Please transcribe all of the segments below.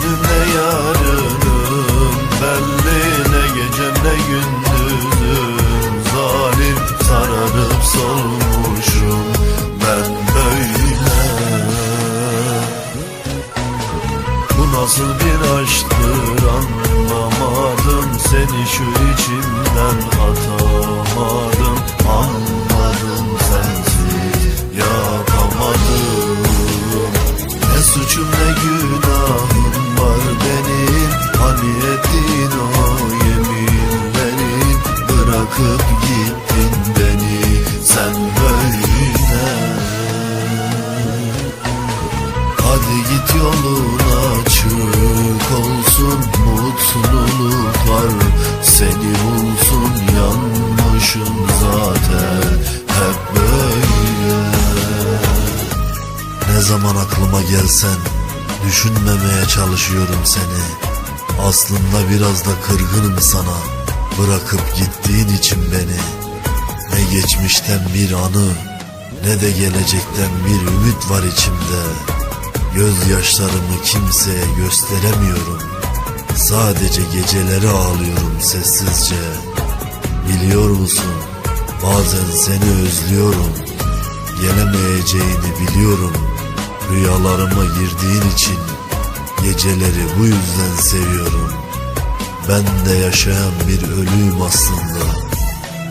Bugünüm ne yarınım belli ne gecem ne gündüzüm. Zalim sararıp solmuşum ben böyle. Bu nasıl bir aşktır anlamadım. Seni şu içimden atamadım Anladım sen. git yoluna çık olsun mutluluklar Seni bulsun yanmışım zaten. Hep böyle. Ne zaman aklıma gelsen düşünmemeye çalışıyorum seni. Aslında biraz da kırgınım sana Bırakıp gittiğin için beni. Ne geçmişten bir anı Ne de gelecekten bir ümit var içimde Gözyaşlarımı kimseye gösteremiyorum. Sadece geceleri ağlıyorum sessizce. Biliyor musun? Bazen seni özlüyorum. Gelemeyeceğini biliyorum. Rüyalarıma girdiğin için Geceleri bu yüzden seviyorum. Ben de yaşayan bir ölüyüm aslında.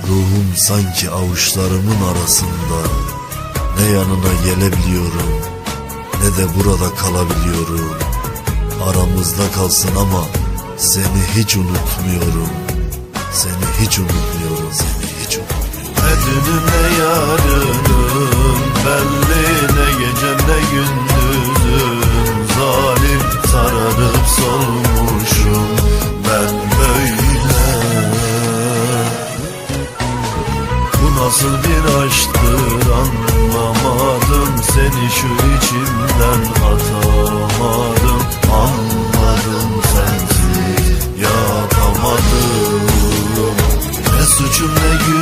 Ruhum sanki avuçlarımın arasında. Ne yanına gelebiliyorum Ne de burada kalabiliyorum. Aramızda kalsın ama Seni hiç unutmuyorum. Seni hiç unutmuyorum Seni hiç unutmuyorum. Ne dünüm ne yarınım Belli ne gecem ne gündüzüm. Zalim sararıp solmuşum Ben böyle. Bu nasıl bir suçum ne günahım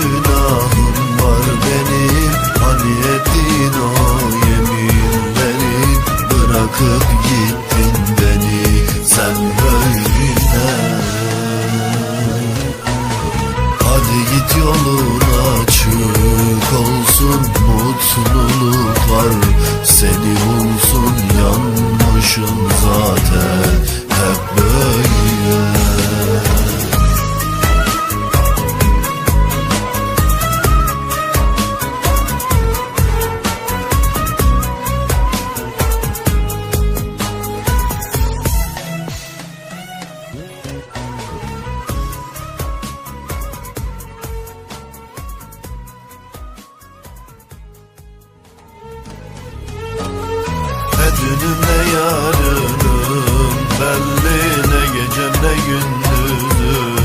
Ne dünüm ne yarınım Belli ne gecem ne gündüzüm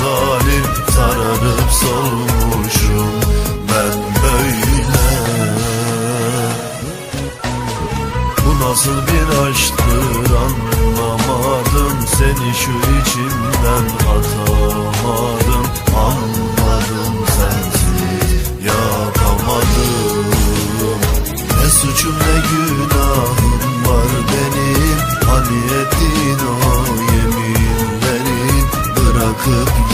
Zalim sararıp solmuşum Ben böyle. Bu nasıl bir aşktır anlamadım Seni şu içimden atamadım Bırakıp